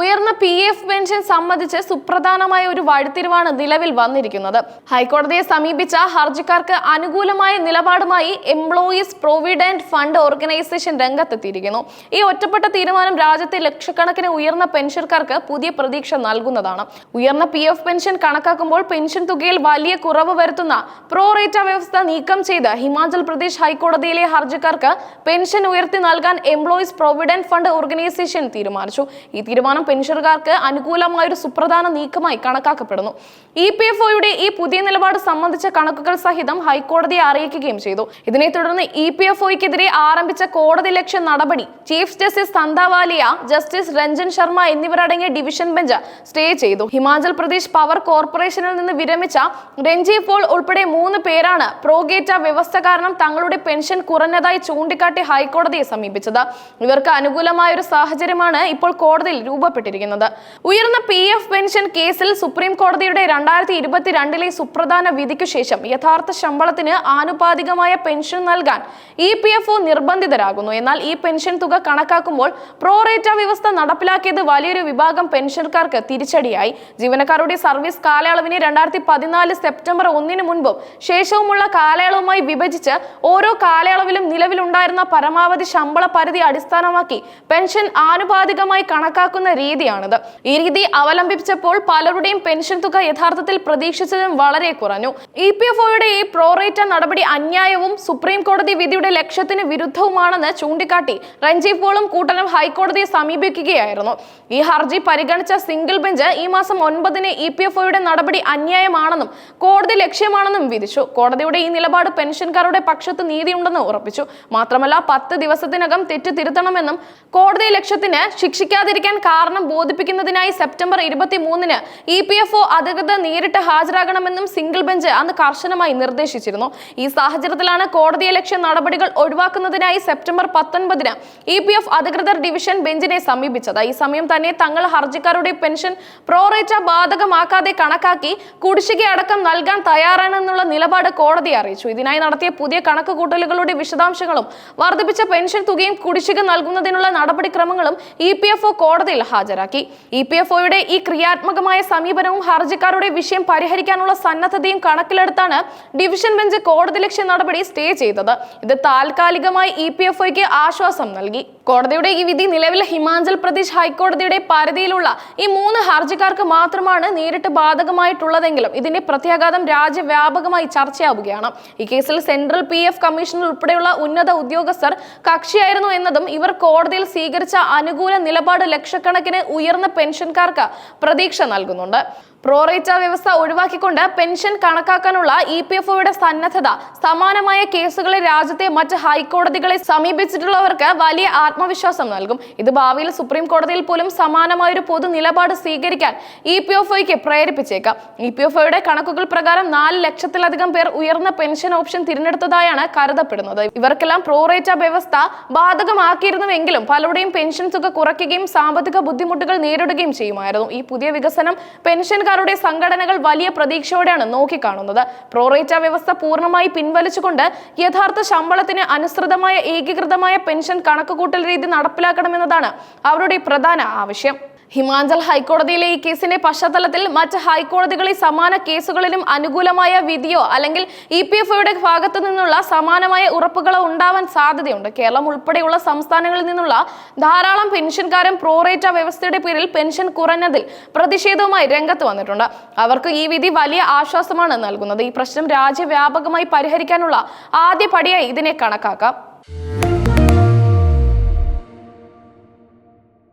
ഉയർന്ന P F pension സംബന്ധിച്ച് സുപ്രധാനമായ ഒരു വഴിത്തിരിവാണ് നിലവിൽ വന്നിരിക്കുന്നത്. ഹൈക്കോടതിയെ സമീപിച്ച ഹർജിക്കാർക്ക് അനുകൂലമായ നിലപാടുമായി എംപ്ലോയീസ് പ്രൊവിഡന്റ് ഫണ്ട് ഓർഗനൈസേഷൻ രംഗത്തെത്തിയിരിക്കുന്നു. ഈ ഒറ്റപ്പെട്ട തീരുമാനം രാജ്യത്തെ ലക്ഷക്കണക്കിന് ഉയർന്ന പെൻഷൻകാർക്ക് പുതിയ പ്രതീക്ഷ നൽകുന്നതാണ്. ഉയർന്ന പി എഫ് പെൻഷൻ കണക്കാക്കുമ്പോൾ പെൻഷൻ തുകയിൽ വലിയ കുറവ് വരുത്തുന്ന പ്രോറേറ്റ വ്യവസ്ഥ നീക്കം ചെയ്ത് ഹിമാചൽ പ്രദേശ് ഹൈക്കോടതിയിലെ ഹർജിക്കാർക്ക് പെൻഷൻ ഉയർത്തി നൽകാൻ എംപ്ലോയീസ് പ്രൊവിഡന്റ് ഫണ്ട് ഓർഗനൈസേഷൻ തീരുമാനിച്ചു. ഈ തീരുമാനം പെൻഷൻകാർക്ക് അനുകൂലമായ ഒരു സുപ്രധാന നീക്കമായി കണക്കാക്കപ്പെടുന്നു. ഇ പി എഫ് ഒയുടെ ഈ പുതിയ നിലപാട് സംബന്ധിച്ച കണക്കുകൾ സഹിതം ഹൈക്കോടതിയെ അറിയിക്കുകയും ചെയ്തു. ഇതിനെ തുടർന്ന് ഇ പി എഫ് ഒയ്ക്കെതിരെ ആരംഭിച്ച കോടതി ലക്ഷ്യ നടപടി chief justice Thanthavaliya justice Ranjan Sharma എന്നിവരടങ്ങിയ ഡിവിഷൻ ബെഞ്ച് സ്റ്റേ ചെയ്തു. ഹിമാചൽ പ്രദേശ് പവർ കോർപ്പറേഷനിൽ നിന്ന് വിരമിച്ച രഞ്ജീവ് പോൾ ഉൾപ്പെടെ മൂന്ന് പേരാണ് പ്രോഗേറ്റ വ്യവസ്ഥ കാരണം തങ്ങളുടെ പെൻഷൻ കുറഞ്ഞതായി ചൂണ്ടിക്കാട്ടി ഹൈക്കോടതിയെ സമീപിച്ചത്. ഇവർക്ക് അനുകൂലമായ ഒരു സാഹചര്യമാണ് ഇപ്പോൾ കോടതിയിൽ രൂപപ്പെട്ടിരിക്കുന്നത് ഉയർന്ന പി എഫ് പെൻഷൻ കേസിൽ സുപ്രീം കോടതിയുടെ രണ്ടായിരത്തി ഇരുപത്തിരണ്ടിലെ സുപ്രധാന വിധിക്കു ശേഷം യഥാർത്ഥ ശമ്പളത്തിന് ആനുപാതികമായ പെൻഷൻ നൽകാൻ ഇ പി എഫ് ഒ നിർബന്ധിതരാകുന്നു. എന്നാൽ ഈ പെൻഷൻ തുക കണക്കാക്കുമ്പോൾ പ്രോറേറ്റ വ്യവസ്ഥ നടപ്പിലാക്കിയത് വലിയൊരു വിഭാഗം പെൻഷൻകാർക്ക് തിരിച്ചടിയായി. ജീവനക്കാരുടെ സർവീസ് കാലയളവിനെ രണ്ടായിരത്തി പതിനാല് സെപ്റ്റംബർ ഒന്നിന് മുൻപും ശേഷവുമുള്ള കാലയളവുമായി വിഭജിച്ച് ഓരോ കാലയളവിലും നിലവിലുണ്ടായിരുന്ന പരമാവധി ശമ്പള പരിധി അടിസ്ഥാനമാക്കി പെൻഷൻ ആനുപാതികമായി കണക്കാക്കുന്ന രീതിയാണിത്. ഈ രീതി അവലംബിച്ചപ്പോൾ പലരുടെയും പെൻഷൻ തുക യഥാർത്ഥത്തിൽ പ്രതീക്ഷിച്ചതും വളരെ കുറഞ്ഞു. ഇ പി എഫ് ഒയുടെ ഈ പ്രോറേറ്റ നടപടി അന്യായവും സുപ്രീം കോടതി വിധിയുടെ ലക്ഷ്യത്തിന് വിരുദ്ധവുമാണെന്ന് ചൂണ്ടിക്കാട്ടി രഞ്ജീവ് പോളും കൂട്ടനും ഹൈക്കോടതിയെ സമീപിക്കുകയായിരുന്നു. ഈ ഹർജി പരിഗണിച്ച സിംഗിൾ ബെഞ്ച് ഈ മാസം ഒൻപതിന് ഇ പി എഫ് ഒയുടെ നടപടി അന്യായമാണെന്നും കോടതി ലക്ഷ്യമാണെന്നും വിധിച്ചു. കോടതിയുടെ ഈ നിലപാട് പെൻഷൻകാരുടെ പക്ഷത്ത് നീതിയുണ്ടെന്ന് ഉറപ്പിച്ചു. മാത്രമല്ല പത്ത് ദിവസത്തിനകം തെറ്റ് തിരുത്തണമെന്നും കോടതി ലക്ഷ്യത്തിന് ശിക്ഷിക്കാതിരിക്കാൻ കാരണം ബോധിപ്പിക്കുന്നതിനായി സെപ്റ്റംബർ ഇരുപത്തി മൂന്നിന് ഇ പി എഫ് ഒ അധികൃതർ നേരിട്ട് ഹാജരാകണമെന്നും സിംഗിൾ ബെഞ്ച് അന്ന് കർശനമായി നിർദ്ദേശിച്ചിരുന്നു. ഈ സാഹചര്യത്തിലാണ് കോടതിയെ ലക്ഷ്യ നടപടികൾ ഒഴിവാക്കുന്നതിനായി സെപ്റ്റംബർ പത്തൊൻപതിന് ഇ പി എഫ് അധികൃതർ ഡിവിഷൻ ബെഞ്ചിനെ സമീപിച്ചത്. ഈ സമയം തന്നെ തങ്ങൾ ഹർജിക്കാരുടെ പെൻഷൻ പ്രോറേറ്റ ബാധകമാക്കാതെ കണക്കാക്കി കുടിശ്ശിക അടക്കം നൽകാൻ തയ്യാറാണെന്നുള്ള നിലപാട് കോടതി അറിയിച്ചു. ഇതിനായി നടത്തിയ പുതിയ കണക്കുകൂട്ടലുകളുടെ വിശദാംശങ്ങളും വർദ്ധിപ്പിച്ച പെൻഷൻ തുകയും കുടിശ്ശിക നൽകുന്നതിനുള്ള നടപടിക്രമങ്ങളും ഇ പി എഫ് ഒ കോടതിയിൽ ഹാജരാക്കി. ഇ പി എഫ് ഒയുടെ ഈ ക്രിയാത്മകമായ സമീപനവും ഹർജിക്കാരുടെ വിഷയം പരിഹരിക്കാനുള്ള സന്നദ്ധതയും കണക്കിലെടുത്താണ് ഡിവിഷൻ ബെഞ്ച് കോടതി ലക്ഷ്യ നടപടി സ്റ്റേ ചെയ്തത്. ഇത് താൽക്കാലികമായി ഇ പി എഫ് ഒയ്ക്ക് ആശ്വാസം നൽകി. കോടതിയുടെ ഈ വിധി നിലവിൽ ഹിമാചൽ പ്രദേശ് ഹൈക്കോടതിയുടെ പരിധിയിലുള്ള ഈ മൂന്ന് ഹർജിക്കാർക്ക് മാത്രമാണ് നേരിട്ട് ബാധകമായിട്ടുള്ളതെങ്കിലും ഇതിന്റെ പ്രത്യാഘാതം രാജ്യവ്യാപകമായി ചർച്ചയാവുകയാണ്. ഈ കേസിൽ സെൻട്രൽ പി എഫ് കമ്മീഷണർ ഉൾപ്പെടെയുള്ള ഉന്നത ഉദ്യോഗസ്ഥർ കക്ഷിയായിരുന്നു എന്നതും ഇവർ കോടതിയിൽ സ്വീകരിച്ച അനുകൂല നിലപാട് ലക്ഷക്കണക്കിന് ഉയർന്ന പെൻഷൻകാർക്ക് പ്രതീക്ഷ നൽകുന്നുണ്ട്. പ്രോറേറ്റ വ്യവസ്ഥ ഒഴിവാക്കിക്കൊണ്ട് പെൻഷൻ കണക്കാക്കാനുള്ള ഇ പി എഫ് ഒയുടെ സന്നദ്ധത സമാനമായ കേസുകളിൽ രാജ്യത്തെ മറ്റ് ഹൈക്കോടതികളെ സമീപിച്ചിട്ടുള്ളവർക്ക് വലിയ ആത്മവിശ്വാസം നൽകും. ഇത് ഭാവിയിൽ സുപ്രീം കോടതിയിൽ പോലും സമാനമായ ഒരു പൊതു നിലപാട് സ്വീകരിക്കാൻ ഇ പി എഫ് ഒയ്ക്ക് പ്രേരിപ്പിച്ചേക്കാം. ഇ പി എഫ് ഒയുടെ കണക്കുകൾ പ്രകാരം നാല് ലക്ഷത്തിലധികം പേർ ഉയർന്ന പെൻഷൻ ഓപ്ഷൻ തിരഞ്ഞെടുത്തതായാണ് കരുതപ്പെടുന്നത്. ഇവർക്കെല്ലാം പ്രോറേറ്റ വ്യവസ്ഥ ബാധകമാക്കിയിരുന്നുവെങ്കിലും പലരുടെയും പെൻഷൻ തുക കുറയ്ക്കുകയും സാമ്പത്തിക ബുദ്ധിമുട്ടുകൾ നേരിടുകയും ചെയ്യുമായിരുന്നു. ഈ പുതിയ വികസനം പെൻഷൻകാരുടെ സംഘടനകൾ വലിയ പ്രതീക്ഷയോടെയാണ് നോക്കിക്കാണുന്നത്. പ്രോറേറ്റ വ്യവസ്ഥ പൂർണമായി പിൻവലിച്ചുകൊണ്ട് യഥാർത്ഥ ശമ്പളത്തിന് അനുസൃതമായ ഏകീകൃതമായ പെൻഷൻ കണക്കുകൂട്ടൽ രീതി നടപ്പിലാക്കണമെന്നതാണ് അവരുടെ പ്രധാന ആവശ്യം. ഹിമാചൽ ഹൈക്കോടതിയിലെ ഈ കേസിന്റെ പശ്ചാത്തലത്തിൽ മറ്റ് ഹൈക്കോടതികളിൽ സമാന കേസുകളിലും അനുകൂലമായ വിധിയോ അല്ലെങ്കിൽ ഇ പി എഫ് ഒയുടെ ഭാഗത്തു നിന്നുള്ള സമാനമായ ഉറപ്പുകളോ ഉണ്ടാവാൻ സാധ്യതയുണ്ട്. കേരളം ഉൾപ്പെടെയുള്ള സംസ്ഥാനങ്ങളിൽ നിന്നുള്ള ധാരാളം പെൻഷൻകാരും പ്രോറേറ്റ വ്യവസ്ഥയുടെ പേരിൽ പെൻഷൻ കുറഞ്ഞതിൽ പ്രതിഷേധവുമായി രംഗത്ത് വന്നിട്ടുണ്ട്. അവർക്ക് ഈ വിധി വലിയ ആശ്വാസമാണ് നൽകുന്നത്. ഈ പ്രശ്നം രാജ്യവ്യാപകമായി പരിഹരിക്കാനുള്ള ആദ്യ പടിയായി ഇതിനെ കണക്കാക്കാം.